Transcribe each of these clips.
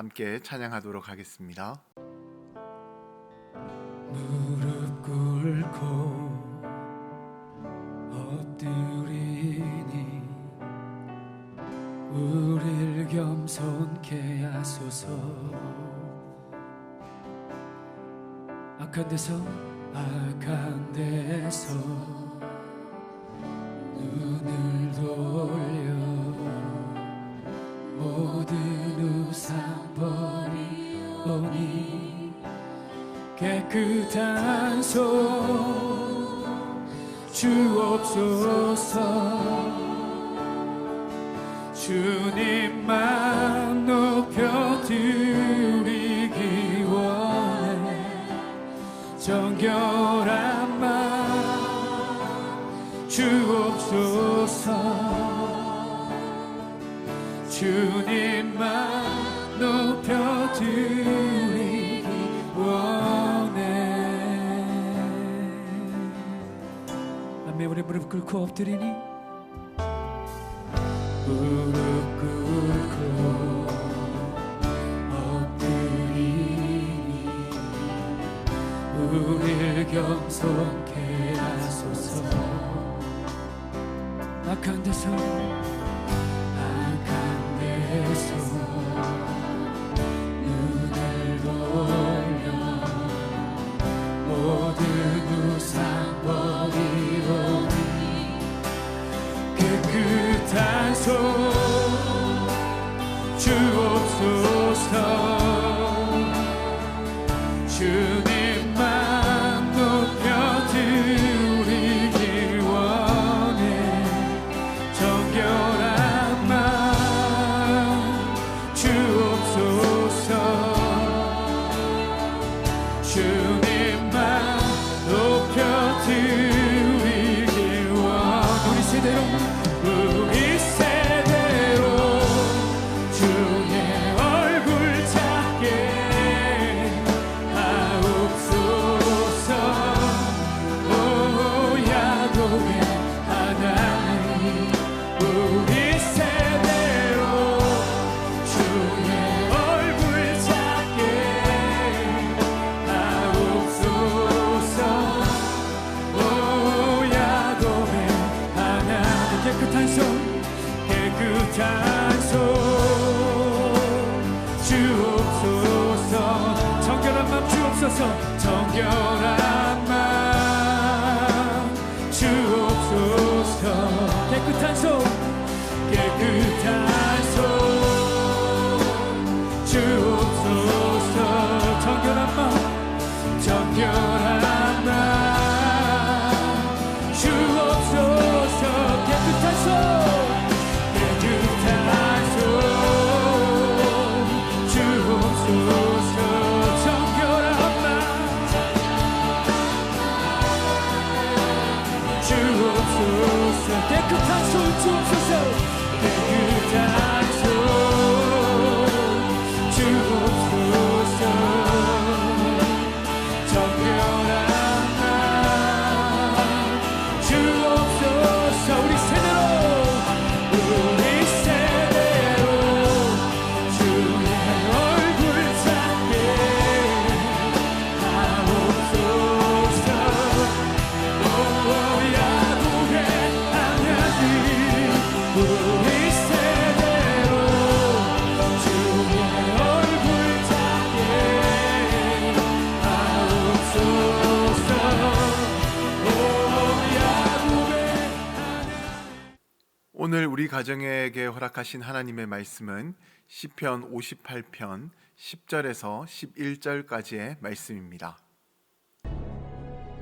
함께 찬양하도록 하겠습니다. 무릎 꿇고 엎드리니 우릴 겸손케 하소서 악한 데서 악한 데서 주옵소서. 주님만 높여드리기 원해. 정결한 맘 주옵소서. 주님만 높여드리기 우리 무릎 꿇고 엎드리니 무릎 꿇고 엎드리니 우릴 겸손케 하소서. 악한 데서 악한 데서 깨 깨끗한 손 깨끗한 손 주옵소서 정결한 맘 주옵소서 정결한 You. 가정에게 허락하신 하나님의 말씀은 시편 58편 10절에서 11절까지의 말씀입니다.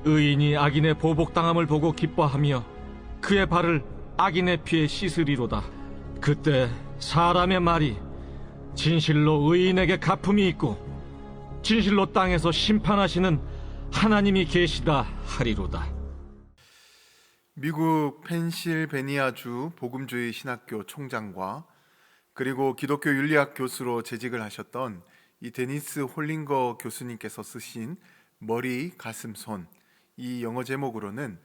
의인이 악인의 보복당함을 보고 기뻐하며 그의 발을 악인의 피에 씻으리로다. 그때 사람의 말이 진실로 의인에게 가품이 있고 진실로 땅에서 심판하시는 하나님이 계시다 하리로다. 미국 펜실베니아주 복음주의 신학교 총장과 그리고 기독교 윤리학 교수로 재직을 하셨던 이 데니스 홀링거 교수님께서 쓰신 머리, 가슴, 손 이 영어 제목으로는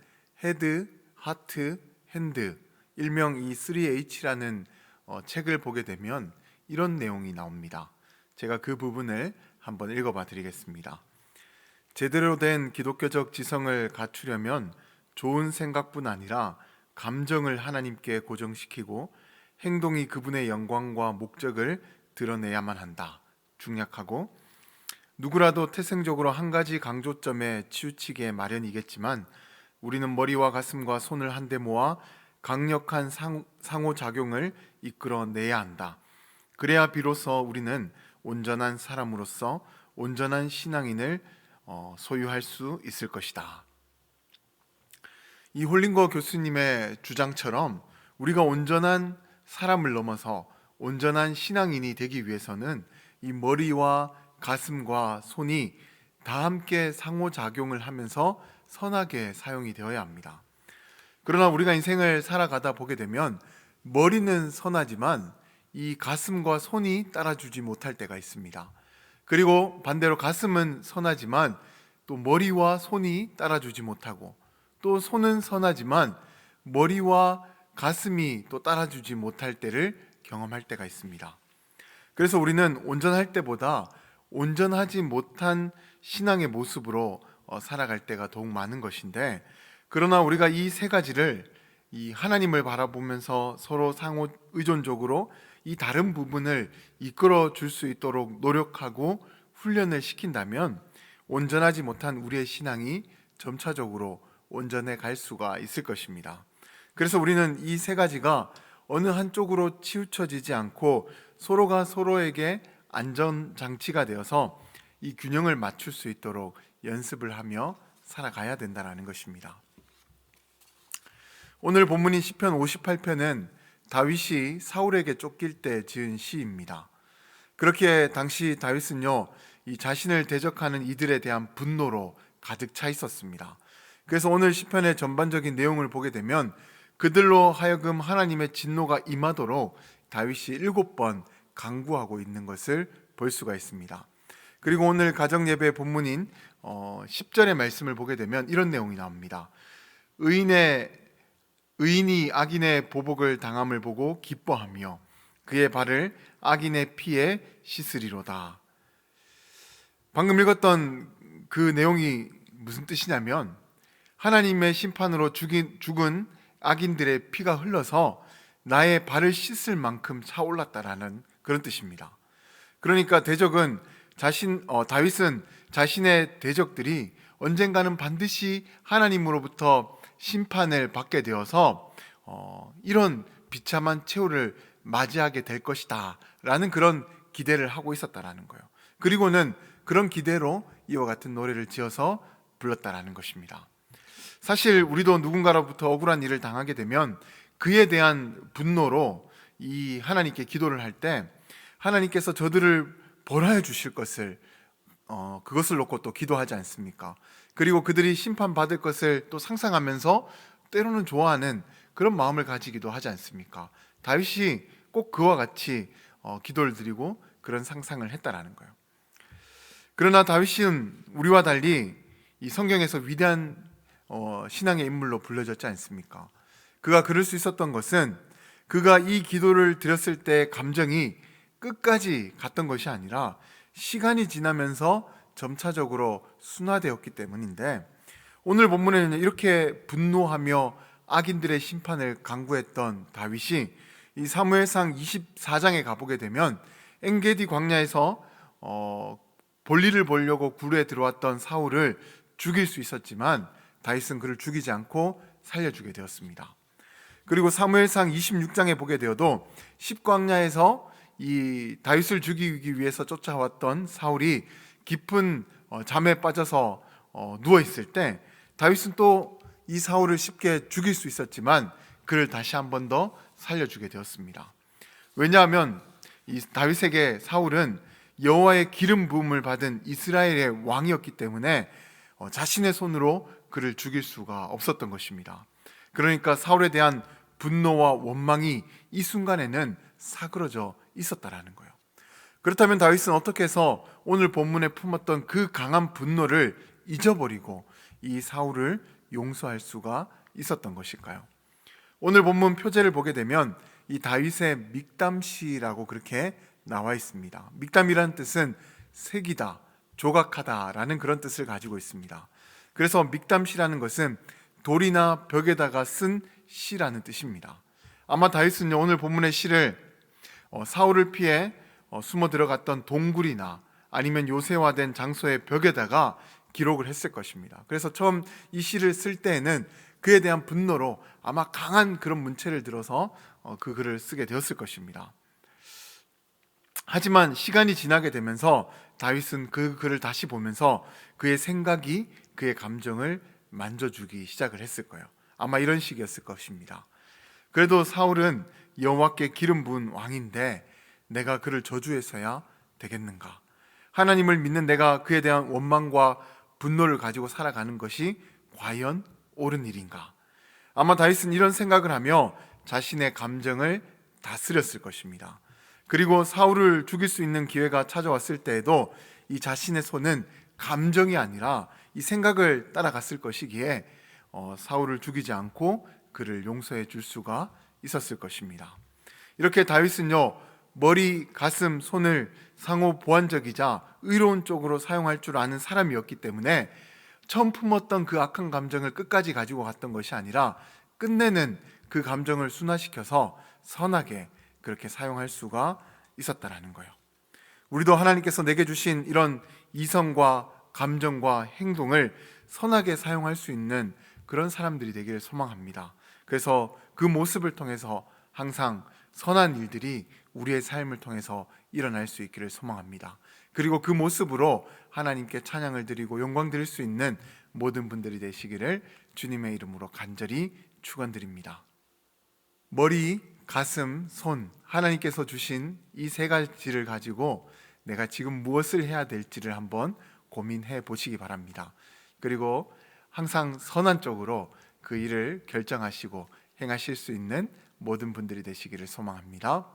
헤드, 하트, 핸드 일명 이 3H라는 어, 책을 보게 되면 이런 내용이 나옵니다. 제가 그 부분을 한번 읽어봐 드리겠습니다. 제대로 된 기독교적 지성을 갖추려면 좋은 생각뿐 아니라 감정을 하나님께 고정시키고 행동이 그분의 영광과 목적을 드러내야만 한다. 중약하고 누구라도 태생적으로 한 가지 강조점에 치우치게 마련이겠지만 우리는 머리와 가슴과 손을 한데 모아 강력한 상, 상호작용을 이끌어내야 한다. 그래야 비로소 우리는 온전한 사람으로서 온전한 신앙인을 어, 소유할 수 있을 것이다. 이 홀링거 교수님의 주장처럼 우리가 온전한 사람을 넘어서 온전한 신앙인이 되기 위해서는 이 머리와 가슴과 손이 다 함께 상호작용을 하면서 선하게 사용이 되어야 합니다. 그러나 우리가 인생을 살아가다 보게 되면 머리는 선하지만 이 가슴과 손이 따라주지 못할 때가 있습니다. 그리고 반대로 가슴은 선하지만 또 머리와 손이 따라주지 못하고 또 손은 선하지만 머리와 가슴이 또 따라주지 못할 때를 경험할 때가 있습니다. 그래서 우리는 온전할 때보다 온전하지 못한 신앙의 모습으로 어, 살아갈 때가 더욱 많은 것인데 그러나 우리가 이 세 가지를 이 하나님을 바라보면서 서로 상호 의존적으로 이 다른 부분을 이끌어 줄 수 있도록 노력하고 훈련을 시킨다면 온전하지 못한 우리의 신앙이 점차적으로 온전해 갈 수가 있을 것입니다. 그래서 우리는 이 세 가지가 어느 한쪽으로 치우쳐지지 않고 서로가 서로에게 안전 장치가 되어서 이 균형을 맞출 수 있도록 연습을 하며 살아가야 된다는 것입니다. 오늘 본문인 시편 58편은 다윗이 사울에게 쫓길 때 지은 시입니다. 그렇게 당시 다윗은요, 이 자신을 대적하는 이들에 대한 분노로 가득 차 있었습니다. 그래서 오늘 시편의 전반적인 내용을 보게 되면 그들로 하여금 하나님의 진노가 임하도록 다윗이 일곱 번 강구하고 있는 것을 볼 수가 있습니다. 그리고 오늘 가정 예배 본문인 어, 10절의 말씀을 보게 되면 이런 내용이 나옵니다. 의인의 의인이 악인의 보복을 당함을 보고 기뻐하며 그의 발을 악인의 피에 씻으리로다. 방금 읽었던 그 내용이 무슨 뜻이냐면 하나님의 심판으로 죽인, 죽은 악인들의 피가 흘러서 나의 발을 씻을 만큼 차올랐다라는 그런 뜻입니다. 그러니까 대적은 자신 어, 다윗은 자신의 대적들이 언젠가는 반드시 하나님으로부터 심판을 받게 되어서 어, 이런 비참한 최후를 맞이하게 될 것이다라는 그런 기대를 하고 있었다라는 거예요. 그리고는 그런 기대로 이와 같은 노래를 지어서 불렀다라는 것입니다. 사실 우리도 누군가로부터 억울한 일을 당하게 되면 그에 대한 분노로 이 하나님께 기도를 할 때 하나님께서 저들을 벌하여 주실 것을 어, 그것을 놓고 또 기도하지 않습니까? 그리고 그들이 심판 받을 것을 또 상상하면서 때로는 좋아하는 그런 마음을 가지기도 하지 않습니까? 다윗이 꼭 그와 같이 어, 기도를 드리고 그런 상상을 했다라는 거예요. 그러나 다윗은 우리와 달리 이 성경에서 위대한 어, 신앙의 인물로 불려졌지 않습니까? 그가 그럴 수 있었던 것은 그가 이 기도를 드렸을 때 감정이 끝까지 갔던 것이 아니라 시간이 지나면서 점차적으로 순화되었기 때문인데 오늘 본문에는 이렇게 분노하며 악인들의 심판을 강구했던 다윗이 이 사무엘상 24장에 가보게 되면 엔게디 광야에서 어, 볼일을 보려고 굴에 들어왔던 사울을 죽일 수 있었지만 다윗은 그를 죽이지 않고 살려주게 되었습니다. 그리고 사무엘상 26장에 보게 되어도 십광야에서 이 다윗을 죽이기 위해서 쫓아왔던 사울이 깊은 어, 잠에 빠져서 어, 누워 있을 때 다윗은 또 이 사울을 쉽게 죽일 수 있었지만 그를 다시 한 번 더 살려주게 되었습니다. 왜냐하면 이 다윗에게 사울은 여호와의 기름 부음을 받은 이스라엘의 왕이었기 때문에 어, 자신의 손으로 그를 죽일 수가 없었던 것입니다. 그러니까 사울에 대한 분노와 원망이 이 순간에는 사그러져 있었다라는 거예요. 그렇다면 다윗은 어떻게 해서 오늘 본문에 품었던 그 강한 분노를 잊어버리고 이 사울을 용서할 수가 있었던 것일까요? 오늘 본문 표제를 보게 되면 이 다윗의 믹담시라고 그렇게 나와 있습니다. 믹담이라는 뜻은 색이다, 조각하다라는 그런 뜻을 가지고 있습니다. 그래서 믹담시라는 것은 돌이나 벽에다가 쓴 시라는 뜻입니다. 아마 다윗은요 오늘 본문의 시를 어, 사울을 피해 어, 숨어 들어갔던 동굴이나 아니면 요새화된 장소의 벽에다가 기록을 했을 것입니다. 그래서 처음 이 시를 쓸 때에는 그에 대한 분노로 아마 강한 그런 문체를 들어서 어, 그 글을 쓰게 되었을 것입니다. 하지만 시간이 지나게 되면서 다윗은 그 글을 다시 보면서 그의 생각이 그의 감정을 만져주기 시작을 했을 거예요. 아마 이런 식이었을 것입니다. 그래도 사울은 여호와께 기름 부은 왕인데 내가 그를 저주해서야 되겠는가? 하나님을 믿는 내가 그에 대한 원망과 분노를 가지고 살아가는 것이 과연 옳은 일인가? 아마 다윗은 이런 생각을 하며 자신의 감정을 다스렸을 것입니다. 그리고 사울을 죽일 수 있는 기회가 찾아왔을 때에도 이 자신의 손은 감정이 아니라 이 생각을 따라갔을 것이기에 어, 사울을 죽이지 않고 그를 용서해 줄 수가 있었을 것입니다. 이렇게 다윗은요 머리, 가슴, 손을 상호 보완적이자 의로운 쪽으로 사용할 줄 아는 사람이었기 때문에 처음 품었던 그 악한 감정을 끝까지 가지고 갔던 것이 아니라 끝내는 그 감정을 순화시켜서 선하게 그렇게 사용할 수가 있었다라는 거예요. 우리도 하나님께서 내게 주신 이런 이성과 감정과 행동을 선하게 사용할 수 있는 그런 사람들이 되기를 소망합니다. 그래서 그 모습을 통해서 항상 선한 일들이 우리의 삶을 통해서 일어날 수 있기를 소망합니다. 그리고 그 모습으로 하나님께 찬양을 드리고 영광 드릴 수 있는 모든 분들이 되시기를 주님의 이름으로 간절히 축원드립니다. 머리, 가슴, 손 하나님께서 주신 이 세 가지를 가지고 내가 지금 무엇을 해야 될지를 한번 고민해 보시기 바랍니다. 그리고 항상 선한 쪽으로 그 일을 결정하시고 행하실 수 있는 모든 분들이 되시기를 소망합니다.